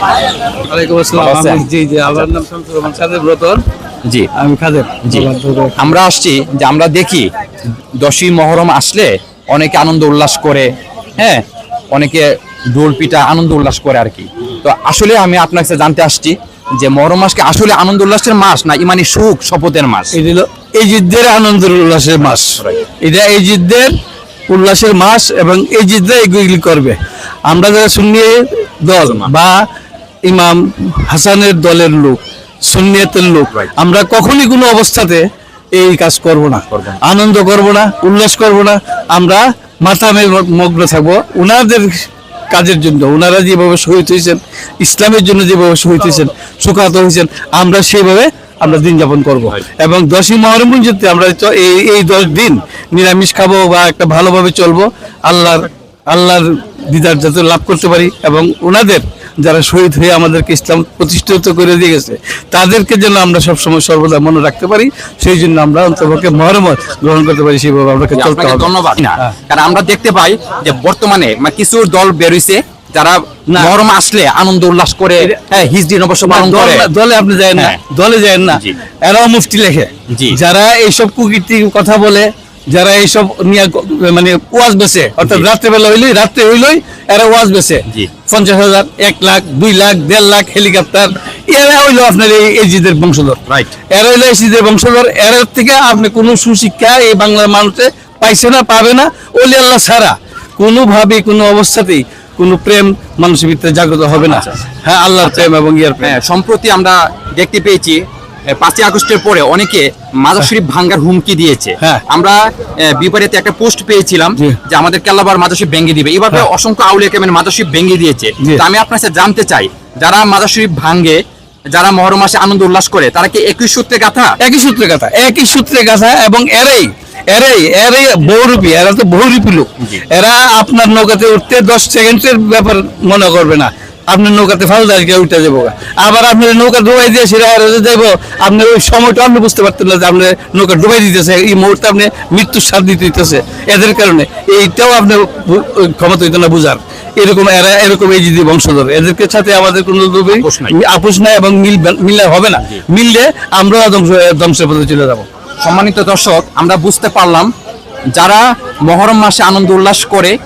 ওয়ালাইকুম আসসালাম। জি জি আমার নাম শামসুর রহমান। জি। আমি জি। আমরা আসছি যে আমরা দেখি দশই মহরম আসলে অনেকে আনন্দ উল্লাস করে হ্যাঁ অনেকে ডোল পিঠা আনন্দ উল্লাস করে আর কি। তো আসলে আমি আপনার কাছে জানতে আসছি যে মহরম মাসকে আসলে আনন্দ উল্লাসের মাস না ইমানি সুখ শপথের মাস? এই দিল এই জিদ্দের আনন্দ উল্লাসের মাস। এটা এই জিদ্দের উল্লাসের মাস এবং এই জিদ্দা এগুলি করবে। আমরা যারা সুন্নি দল বা ইমাম হাসানের দলের লোক সুন্নিয়তের লোক আমরা কখনই কোনো অবস্থাতে এই কাজ করব না। আনন্দ করব না উল্লাস করব না। আমরা মাতামে মগ্ন থাকব। ওনাদের কাজের জন্য ওনারা যেভাবে শহীদ হয়েছেন ইসলামের জন্য যেভাবে শহীদ হয়েছেন সুখাত হয়েছেন আমরা সেইভাবে আমরা দিন যাপন করব। এবং দশই মহরম পর্যন্ত আমরা এই এই দশ দিন নিরামিষ খাব বা একটা ভালোভাবে চলবো আল্লাহর আল্লাহর দিদার যাতে লাভ করতে পারি এবং ওনাদের যারা শহীদ হয়ে আমাদেরকে ইসলাম প্রতিষ্ঠিত করে দিয়ে গেছে তাদেরকে যেন আমরা সবসময় সর্বদা মনে রাখতে পারি সেই জন্য আমরা অন্তপক্ষে মহরম গ্রহণ করতে পারি সেইভাবে চলতে হবে ধন্যবাদ হ্যাঁ। কারণ আমরা দেখতে পাই যে বর্তমানে মানে কিছু দল বেরোইছে যারা। মহরম আসলে আনন্দ উল্লাস করে হ্যাঁ হিজড়ি নবর্ষ পালন করে দলে আপনি যায় না হ্যাঁ। দলে যায় না এরাও মুফতি লেখে যারা এইসব কুকীর্তি কথা বলে যারা এইসব নিয়ে মানে ওয়াজ বেছে অর্থাৎ। রাত্রেবেলা হইলই রাত্রে হইলই এরা ওয়াজ বেছে। জি। পঞ্চাশ হাজার এক লাখ দুই লাখ দেড় লাখ হেলিকপ্টার। এরা হইল আপনার এই এজিদের বংশধর। Right. এরা হইল এজিদের বংশধর। এর থেকে আপনি কোনো সুশিক্ষা এই বাংলার মানুষে পাইছে না পাবে না। ওলি আল্লাহ ছাড়া কোনোভাবে কোনো অবস্থাতেই কোনো প্রেম মানুষের ভিতরে জাগ্রত হবে না। হ্যাঁ আল্লাহর প্রেম এবং ইয়ার প্রেম। হ্যাঁ সম্প্রতি আমরা দেখতে পেয়েছি পাঁচই আগস্টের পরে অনেকে মাজার শরীফ ভাঙ্গার হুমকি দিয়েছে। হ্যাঁ। আমরা বিপরীতে একটা পোস্ট পেয়েছিলাম। যে আমাদের কেল্লাবার মাজার শরীফ ভেঙে দিবে। এভাবে হ্যাঁ। অসংখ্য আউলিয়া কেমন মাজার শরীফ ভেঙে দিয়েছে। আমি আপনার কাছে জানতে চাই যারা মাজার শরীফ ভাঙ্গে যারা মহরম মাসে আনন্দ উল্লাস করে তারা কি একই সূত্রে গাথা? একই সূত্রে কথা একই সূত্রে কথা এবং এরাই এরাই এরাই বহুরূপী এরা তো বহুরূপী লোক। এরা আপনার নৌকাতে উঠতে দশ সেকেন্ডের ব্যাপার মনে করবে না। আপনার নৌকাতে ফালদা আজকে উঠে যাব আবার আপনার নৌকা ডুবাই দিয়ে সেটা হারাতে যাইবো আপনার ওই সময়টা আপনি বুঝতে পারতেন না যে আপনি নৌকা ডুবাই দিতেছে। এই মুহূর্তে আপনি মৃত্যুর স্বাদ দিতে দিতেছে। এদের কারণে এইটাও আপনি বু- ওই ক্ষমতা হইতো না বুঝার। এরকম এরা এরকম এই যদি বংশধর এদেরকে সাথে আমাদের কোনো আপোষ নাই। আপোষ নাই এবং মিল মিললে হবে না। মিললে আমরা ধ্বংস ধ্বংসের পথে চলে যাব। সম্মানিত দর্শক আমরা বুঝতে পারলাম যারা মহরম মাসে আনন্দ উল্লাস করে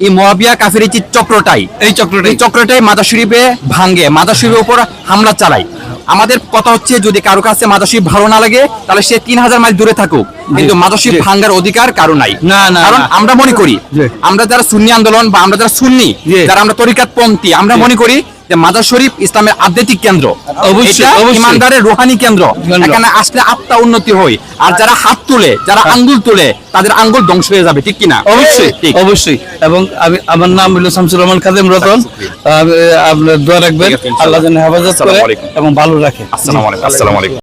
এই মহাবিয়া কাফের এই চক্রটাই এই চক্রটাই। চক্রটাই মাদা শরীফে ভাঙ্গে মাদা শরীফের উপর হামলা চালায়। আমাদের কথা হচ্ছে যদি কারও কাছে মাদা শরীফ ভালো না লাগে তাহলে সে তিন হাজার মাইল দূরে থাকুক। কিন্তু মাদা শরীফ ভাঙ্গার অধিকার কারও নাই। না, না, কারণ আমরা মনে করি আমরা যারা সুন্নি আন্দোলন বা আমরা যারা সুন্নি যারা আমরা তরিকাত পন্থী আমরা মনে করি যে মাদার শরীফ ইসলামের আধ্যাত্মিক কেন্দ্র। ইমানদারের রোহানি কেন্দ্র। এখানে আসলে আত্মা উন্নতি হয়। আর যারা হাত তুলে যারা আঙ্গুল তুলে তাদের আঙ্গুল ধ্বংস হয়ে যাবে ঠিক কিনা? অবশ্যই অবশ্যই। এবং আমি আমার নাম হলো শামসুর রহমান খাদেম রতন। আপনার দোয়া রাখবেন। আল্লাহ যেন হেফাজত করে এবং ভালো রাখে। আসসালামু আলাইকুম। আসসালামু আলাইকুম।